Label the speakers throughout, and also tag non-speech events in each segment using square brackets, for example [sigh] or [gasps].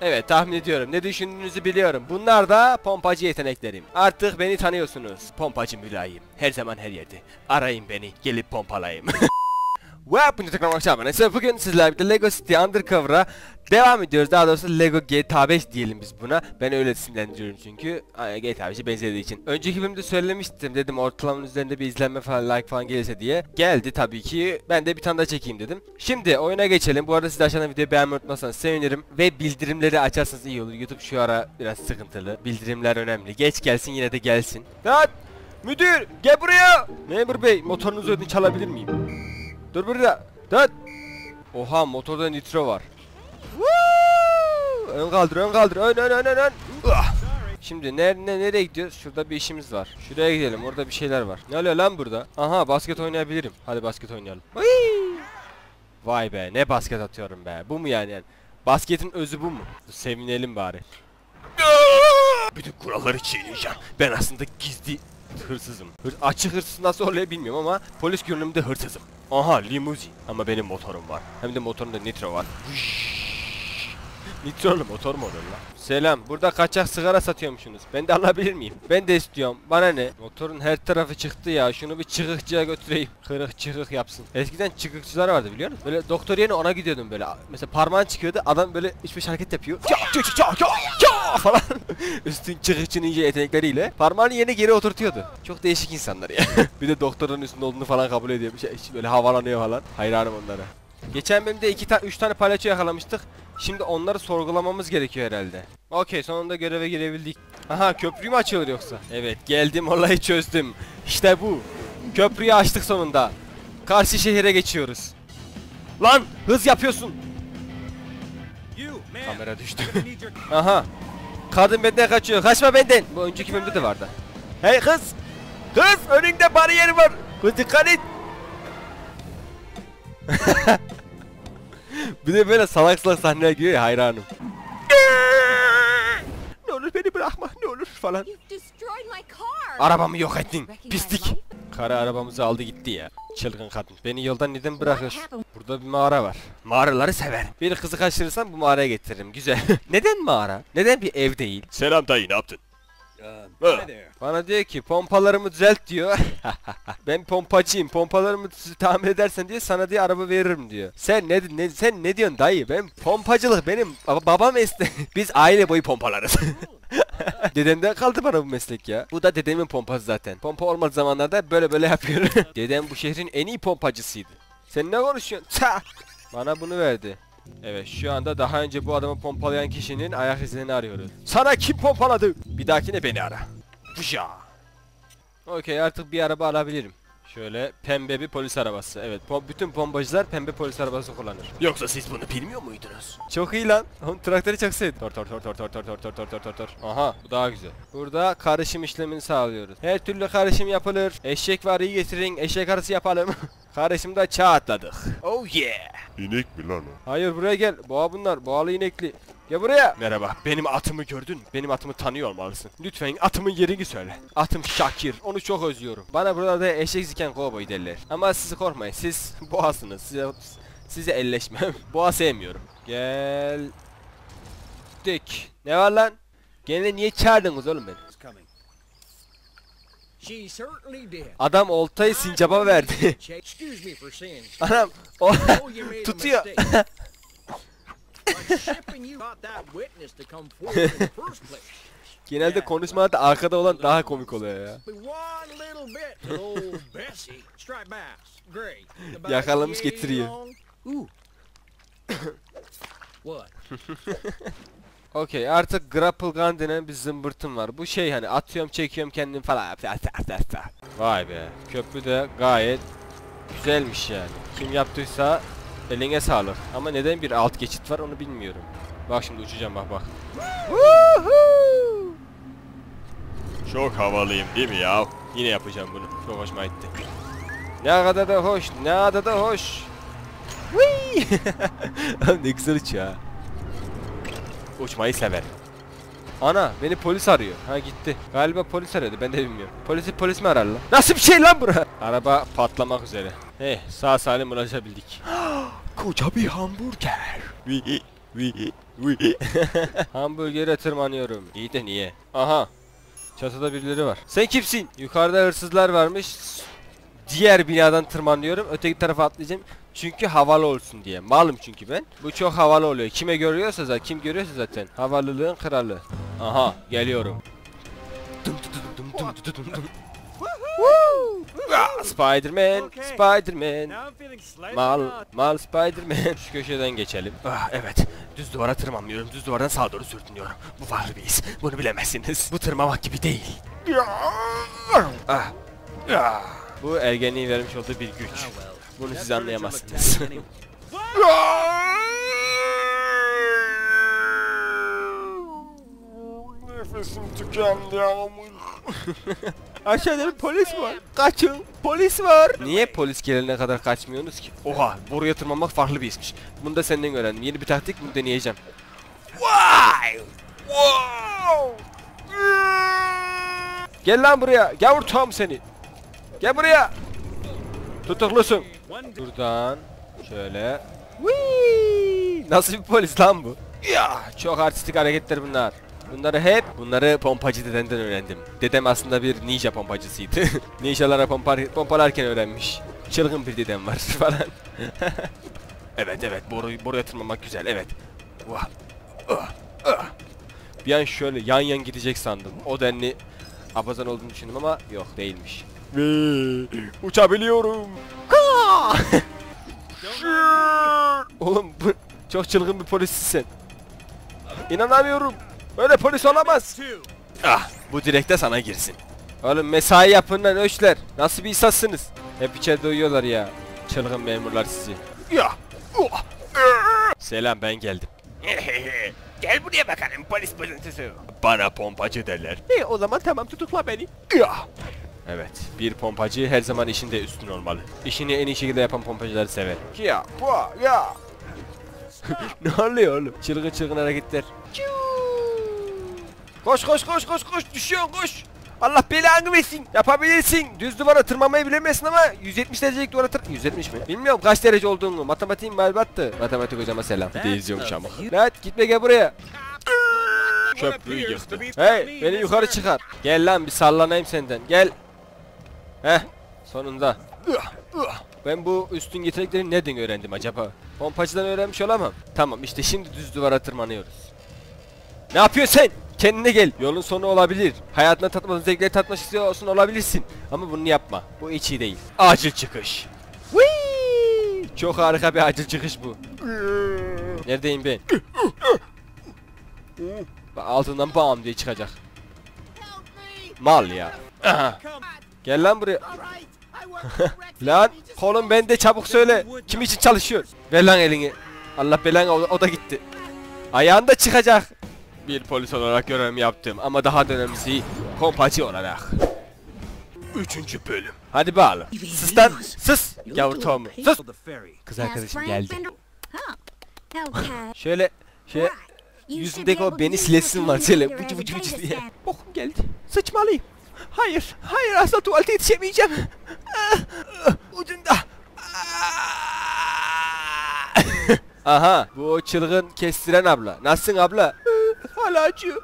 Speaker 1: Evet tahmin ediyorum. Ne düşündüğünüzü biliyorum. Bunlar da pompacı yeteneklerim. Artık beni tanıyorsunuz. Pompacı mülayim. Her zaman her yerde. Arayın beni. Gelip pompalayayım. [laughs] Ve bunu tekrar akşam. Neyse bugün sizlerle birlikte Lego City Undercover'a devam ediyoruz. Daha doğrusu Lego GTA 5 diyelim biz buna. Ben öyle isimlendiriyorum çünkü GTA 5'e benzediği için. Önceki bölümde söylemiştim dedim ortalamanın üzerinde bir izlenme falan like falan gelirse diye. Geldi tabii ki. Ben de bir tane daha çekeyim dedim. Şimdi oyuna geçelim. Bu arada siz aşağıdan videoyu beğenmeyi unutmazsanız sevinirim. Ve bildirimleri açarsanız iyi olur. YouTube şu ara biraz sıkıntılı. Bildirimler önemli. Geç gelsin yine de gelsin. Lan! Müdür! Gel buraya! Memur bey motorunuzu ödünç çalabilir miyim? Dur burada. Dön. Oha motorda nitro var. Ön kaldır, ön kaldır. Ön ön ön ön ön. Ah! Şimdi ner ne nereye gidiyoruz? Şurada bir işimiz var. Şuraya gidelim. Orada bir şeyler var. Ne oluyor lan burada? Aha basket oynayabilirim. Hadi basket oynayalım. Whee! Vay be ne basket atıyorum be. Bu mu yani? yani? Basketin özü bu mu? Sevinelim bari. Bütün kuralları çiğneyeceğim. Ben aslında gizli hırsızım. Hır, açık hırsız nasıl oluyor bilmiyorum ama polis görünümde hırsızım. Aha limuzin. Ama benim motorum var. Hem de motorumda nitro var. Nitrolu motor mu olur lan? Selam. Burada kaçak sigara satıyormuşsunuz. Ben de alabilir miyim? Ben de istiyorum. Bana ne? Motorun her tarafı çıktı ya. Şunu bir çıkıkçıya götüreyim. Kırık çıkık yapsın. Eskiden çıkıkçılar vardı biliyor musun? Böyle doktor yerine ona gidiyordum böyle. Mesela parmağın çıkıyordu. Adam böyle üç beş hareket yapıyor. Ya ya ya ya ya falan. [laughs] Üstün çıkıkçının yetenekleriyle. Parmağını yerine geri oturtuyordu. Çok değişik insanlar ya. [laughs] bir de doktorun üstünde olduğunu falan kabul ediyor. Şey, böyle havalanıyor falan. Hayranım onlara. Geçen bölümde iki tane üç tane palyaço yakalamıştık. Şimdi onları sorgulamamız gerekiyor herhalde. Okey sonunda göreve girebildik. Aha köprü mü açılır yoksa? Evet geldim olayı çözdüm. İşte bu. Köprüyü açtık sonunda. Karşı şehire geçiyoruz. Lan hız yapıyorsun. Kamera düştü. [laughs] Aha. Kadın benden kaçıyor. Kaçma benden. Bu önceki bölümde de vardı. Hey kız. Kız önünde bariyer var. Kız dikkat et. [laughs] Bir de böyle salak salak sahneler giriyor ya hayranım. ne olur beni bırakma ne olur falan. Arabamı yok ettin. Pislik. Kara arabamızı aldı gitti ya. Çılgın kadın. Beni yoldan neden bırakıyorsun? Burada bir mağara var. Mağaraları sever. Bir kızı kaçırırsam bu mağaraya getiririm. Güzel. [laughs] neden mağara? Neden bir ev değil? Selam dayı ne yaptın? Bana diyor ki pompalarımı düzelt diyor. [laughs] ben pompacıyım. Pompalarımı tamir edersen diye sana diye araba veririm diyor. Sen ne, ne sen ne diyorsun dayı? Ben pompacılık benim baba, baba mesleği. [laughs] Biz aile boyu pompalarız. [laughs] Dedemden kaldı bana bu meslek ya. Bu da dedemin pompası zaten. Pompa olmadığı zamanlarda böyle böyle yapıyor. Dedem bu şehrin en iyi pompacısıydı. Sen ne konuşuyorsun? Ta! Bana bunu verdi. Evet şu anda daha önce bu adamı pompalayan kişinin ayak izlerini arıyoruz. Sana kim pompaladı? Bir dahakine beni ara. Fışa. Okey artık bir araba alabilirim. Şöyle pembe bir polis arabası. Evet po- bütün pompacılar pembe polis arabası kullanır. Yoksa siz bunu bilmiyor muydunuz? Çok iyi lan. Oğlum traktörü çok sevdim. Tor tor tor tor tor tor tor tor tor tor tor tor. Aha bu daha güzel. Burada karışım işlemini sağlıyoruz. Her türlü karışım yapılır. Eşek var iyi getirin. Eşek arısı yapalım. Karışımda çağ atladık. Oh yeah.
Speaker 2: İnek mi lan o?
Speaker 1: Hayır buraya gel. Boğa bunlar. Boğalı inekli. Gel buraya. Merhaba. Benim atımı gördün mü? Benim atımı tanıyor olmalısın. Lütfen atımın yerini söyle. Atım Şakir. Onu çok özlüyorum. Bana burada eşek ziken kovboy derler. Ama siz korkmayın. Siz boğasınız. Size, size elleşmem. [laughs] Boğa sevmiyorum. Gel. Dik. Ne var lan? Gene niye çağırdınız oğlum beni? Adam oltayı sincaba verdi. Anam o
Speaker 3: Oh, [laughs]
Speaker 1: tutuyor. [laughs] [laughs] Genelde konuşmada arkada olan daha komik oluyor ya. [laughs] Yakalamış
Speaker 3: 80
Speaker 1: getiriyor. [laughs] Okey artık grapple gun denen bir zımbırtım var. Bu şey hani atıyorum çekiyorum kendim falan. Vay be. Köprü de gayet güzelmiş yani. Kim yaptıysa eline sağlık. Ama neden bir alt geçit var onu bilmiyorum. Bak şimdi uçacağım bak bak. Çok havalıyım değil mi ya? Yine yapacağım bunu. Çok hoşuma gitti. Ne kadar da hoş, ne kadar da hoş. [laughs] Ne güzel uçuyor ha. Uçmayı sever. Ana beni polis arıyor. Ha gitti. Galiba polis aradı ben de bilmiyorum. Polisi polis mi arar lan? Nasıl bir şey lan bura? [laughs] Araba patlamak üzere. Hey sağ salim ulaşabildik. [gasps] Koca bir hamburger. [laughs] Hamburger'e tırmanıyorum. İyi de niye? Aha. Çatıda birileri var. Sen kimsin? Yukarıda hırsızlar varmış. Diğer binadan tırmanıyorum. Öteki tarafa atlayacağım. Çünkü havalı olsun diye. Malım çünkü ben. Bu çok havalı oluyor. Kime görüyorsa zaten, kim görüyorsa zaten. Havalılığın kralı. Aha, geliyorum. Dum dum dum dum dum dum dum dum. Spider-Man, Spider-Man.
Speaker 3: Slightly
Speaker 1: Mal, mal Spider-Man. Şu köşeden geçelim. Ah evet. Düz duvara tırmanmıyorum. Düz duvardan sağa doğru sürtünüyorum. Bu farklı bir his. Bunu bilemezsiniz. Bu tırmamak gibi değil. Ah. Ah. Bu ergenliğin vermiş olduğu bir güç.
Speaker 3: Ah.
Speaker 1: Bunu siz anlayamazsınız. [laughs] Nefesim tükendi [laughs] Aşağıda bir polis var. Kaçın. Polis var. Niye polis gelene kadar kaçmıyorsunuz ki? Oha, buraya tırmanmak farklı bir işmiş. Bunu da senden öğrendim. Yeni bir taktik bunu deneyeceğim. Vay! Wow! Gel lan buraya. Gavur Tom seni. Gel buraya. Tutuklusun. Buradan şöyle. Whee! Nasıl bir polis lan bu? Ya çok artistik hareketler bunlar. Bunları hep bunları pompacı dedemden öğrendim. Dedem aslında bir ninja pompacısıydı. [laughs] Ninjalara pompa, pompalarken öğrenmiş. Çılgın bir dedem var [laughs] falan. [laughs] evet evet boru, boruya tırmanmak güzel evet. Vah. Ah, ah. Bir an şöyle yan yan gidecek sandım. O denli abazan olduğunu düşündüm ama yok değilmiş. Uçabiliyorum. Oğlum bu çok çılgın bir polissin sen. İnanamıyorum. Böyle polis olamaz. Ah bu direkte sana girsin. Oğlum mesai yapın lan öçler. Nasıl bir insansınız? Hep içeride uyuyorlar ya. Çılgın memurlar sizi. Ya. uh, Selam ben geldim. [laughs] Gel buraya bakalım polis bozuntusu. Bana pompacı derler. E o zaman tamam tutukla beni. Ya. Evet, bir pompacı her zaman işinde üstün olmalı. İşini en iyi şekilde yapan pompacıları sever. Ya, pua, ya. [laughs] ne oluyor oğlum? Çılgın çılgın hareketler. Koş koş koş koş koş düşüyorsun koş. Allah belanı versin. Yapabilirsin. Düz duvara tırmanmayı bilemezsin ama 170 derecelik duvara tır... 170 mi? Bilmiyorum kaç derece olduğunu. Matematiğim berbattı. Matematik hocama selam. Bir de izliyormuş ama. Lan gitme gel buraya. Köprüyü yıktı. Hey beni yukarı çıkar. Gel lan bir sallanayım senden. Gel. Heh sonunda. Ben bu üstün yetenekleri nereden öğrendim acaba? Pompacıdan öğrenmiş olamam. Tamam işte şimdi düz duvara tırmanıyoruz. Ne yapıyorsun sen? Kendine gel. Yolun sonu olabilir. Hayatına tatmadığın zevkleri tatmak istiyorsun olabilirsin. Ama bunu yapma. Bu hiç iyi değil. Acil çıkış. Whee! Çok harika bir acil çıkış bu. Neredeyim ben? Altından bam diye çıkacak. Mal ya. Aha. Gel lan buraya. [laughs] Lan kolum bende çabuk söyle. Kim için çalışıyor? Ver lan elini. Allah belanı o, o da gitti. Ayağında çıkacak. Bir polis olarak görevimi yaptım ama daha da önemlisi pompacı olarak. Üçüncü bölüm. Hadi bağlı. Sus lan. Sus. Yavru Tom. Sus. Kız arkadaşım geldi. Şöyle şöyle yüzündeki o beni silesin var. Şöyle vıcı vıcı vıcı diye. Bokum geldi. Sıçmalıyım. Hayır. Hayır asla tuvalete yetişemeyeceğim. Ah, Ucunda. Ah. [laughs] Aha bu o çılgın kestiren abla. Nasılsın abla? Hala acıyor.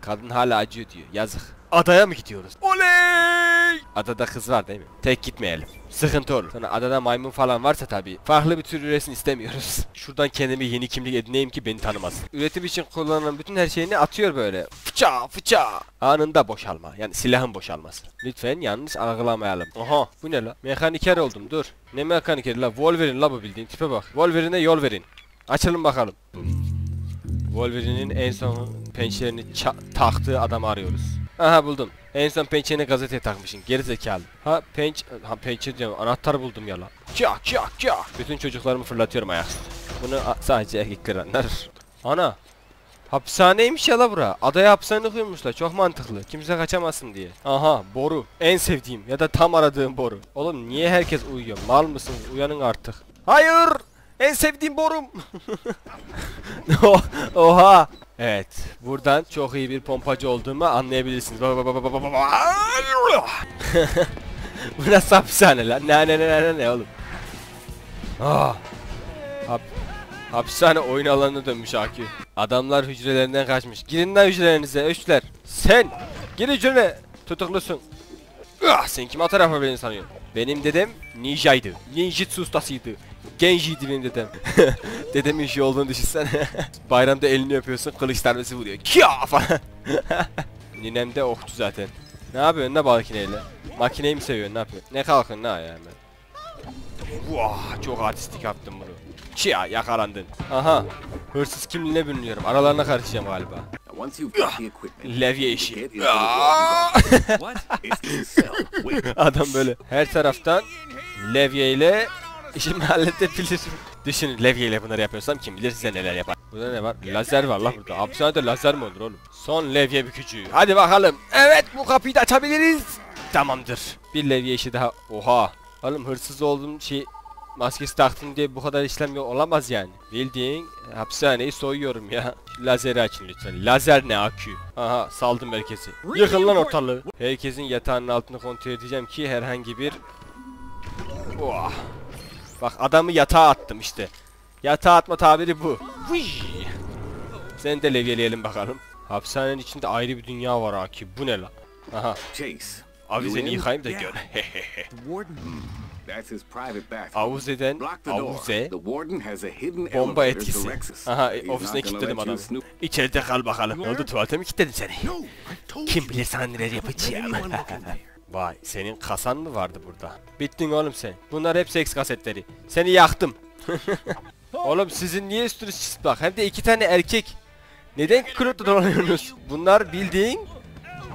Speaker 1: Kadın hala acıyor diyor. Yazık. Adaya mı gidiyoruz? Oley! Adada kız var değil mi? Tek gitmeyelim. Sıkıntı olur. Sonra adada maymun falan varsa tabii. Farklı bir tür üresin istemiyoruz. [laughs] Şuradan kendime yeni kimlik edineyim ki beni tanımasın. Üretim için kullanılan bütün her şeyini atıyor böyle. Fıça fıça. Anında boşalma. Yani silahın boşalması. Lütfen yanlış algılamayalım. Aha bu ne la? Mekaniker oldum dur. Ne mekanikeri la? Wolverine la bu bildiğin tipe bak. Wolverine'e yol verin. Açalım bakalım. Wolverine'in en son pençelerini taktığı adamı arıyoruz. Aha buldum. En son pençeni gazeteye takmışsın. Geri zekalı. Ha penç... Ha pençe diyorum. Anahtar buldum ya la. Çak çak çak. Bütün çocuklarımı fırlatıyorum ayaküstü. Bunu sadece erkekler anlar. Ana. Hapishaneymiş ya la bura. Adaya hapishane koymuşlar. Çok mantıklı. Kimse kaçamasın diye. Aha boru. En sevdiğim ya da tam aradığım boru. Oğlum niye herkes uyuyor? Mal mısın? Uyanın artık. Hayır. En sevdiğim borum. [laughs] Oh- Oha. Evet. Buradan çok iyi bir pompacı olduğumu anlayabilirsiniz. Baba baba baba baba baba. [laughs] Bu nasıl hapishane lan? Ne ne ne ne ne oğlum? Ah. Hap Hapishane oyun alanına dönmüş Akü. Adamlar hücrelerinden kaçmış. Girin lan hücrelerinize öçler. Sen gir hücrene. Tutuklusun. Ah, sen kim atar yapabildiğini sanıyorsun? Benim dedem ninjaydı. Ninjitsu ustasıydı. Genji'ydi benim dedem. [laughs] Dedemin işi olduğunu düşünsene. [laughs] Bayramda elini yapıyorsun kılıç darbesi vuruyor. Kya falan. [laughs] Ninem de okçu zaten. Ne yapıyorsun ne makineyle? Makineyi mi seviyorsun ne yapıyorsun? Ne kalkın ne ayağı hemen. Vah çok artistik yaptım bunu. Çiya yakalandın. Aha. Hırsız kimliğine bürünüyorum. Aralarına karışacağım galiba. Levye işi. Adam böyle her taraftan levye ile işimi [laughs] halledebilir. Düşünün levye ile bunları yapıyorsam kim bilir size neler yapar. Burada ne var? Lazer var lan burada. Hapishanede lazer mi olur oğlum? Son levye bükücü. Hadi bakalım. Evet bu kapıyı da açabiliriz. Tamamdır. Bir levye işi daha. Oha. Oğlum hırsız olduğum şey maskesi taktım diye bu kadar işlem olamaz yani. Bildiğin hapishaneyi soyuyorum ya. Şu lazeri açın lütfen. Lazer ne akü? Aha saldım merkezi. Yıkın lan ortalığı. Herkesin yatağının altını kontrol edeceğim ki herhangi bir... Oh. Bak adamı yatağa attım işte. Yatağa atma tabiri bu. Seni de levyeleyelim bakalım. Hapishanenin içinde ayrı bir dünya var Aki. Bu ne lan? Aha.
Speaker 2: Chase.
Speaker 1: Avizeni yıkayayım da gör. [laughs]
Speaker 2: Warden. That's his private bathroom.
Speaker 1: Avuz eden
Speaker 2: Block the door.
Speaker 1: avuze
Speaker 2: The warden has a hidden
Speaker 1: bomba etkisi. Aha ofisine kilitledim adamı. İçeride kal bakalım. Ne oldu tuvalete mi kilitledin seni? Kim bilir sana neler yapacağım. [laughs] Vay senin kasan mı vardı burada? Bittin oğlum sen. Bunlar hep seks kasetleri. Seni yaktım. [laughs] oğlum sizin niye üstünüz çıplak? Hem de iki tane erkek. Neden kılıklı dolanıyorsunuz? Bunlar bildiğin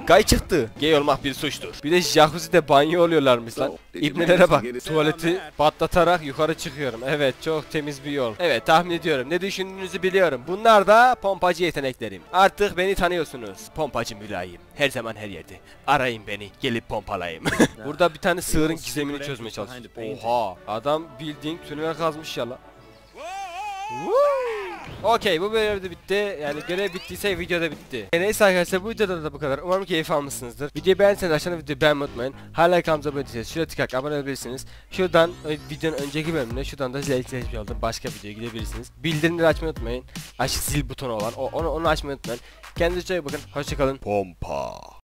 Speaker 1: Gay çıktı. Gay olmak bir suçtur. Bir de jacuzzi'de banyo oluyorlarmış lan. İbnelere bak. Tuvaleti patlatarak yukarı çıkıyorum. Evet çok temiz bir yol. Evet tahmin ediyorum. Ne düşündüğünüzü biliyorum. Bunlar da pompacı yeteneklerim. Artık beni tanıyorsunuz. Pompacı mülayim. Her zaman her yerde. Arayın beni. Gelip pompalayayım. [laughs] [laughs] Burada bir tane sığırın gizemini çözmeye çalışıyor. Oha. Adam bildiğin tünel kazmış ya lan. Okey bu bölüm de bitti. Yani görev bittiyse video da bitti. E, neyse arkadaşlar bu videoda da bu kadar. Umarım keyif almışsınızdır. Videoyu beğenseniz aşağıda videoyu beğenmeyi unutmayın. Hala kanalımıza abone değilseniz şuraya tıklayarak abone olabilirsiniz. Şuradan videonun önceki bölümüne şuradan da zil seçmiş oldum. Başka videoya gidebilirsiniz. Bildirimleri açmayı unutmayın. Aşık zil butonu olan o, onu, onu açmayı unutmayın. Kendinize çok iyi bakın. Hoşçakalın. Pompa.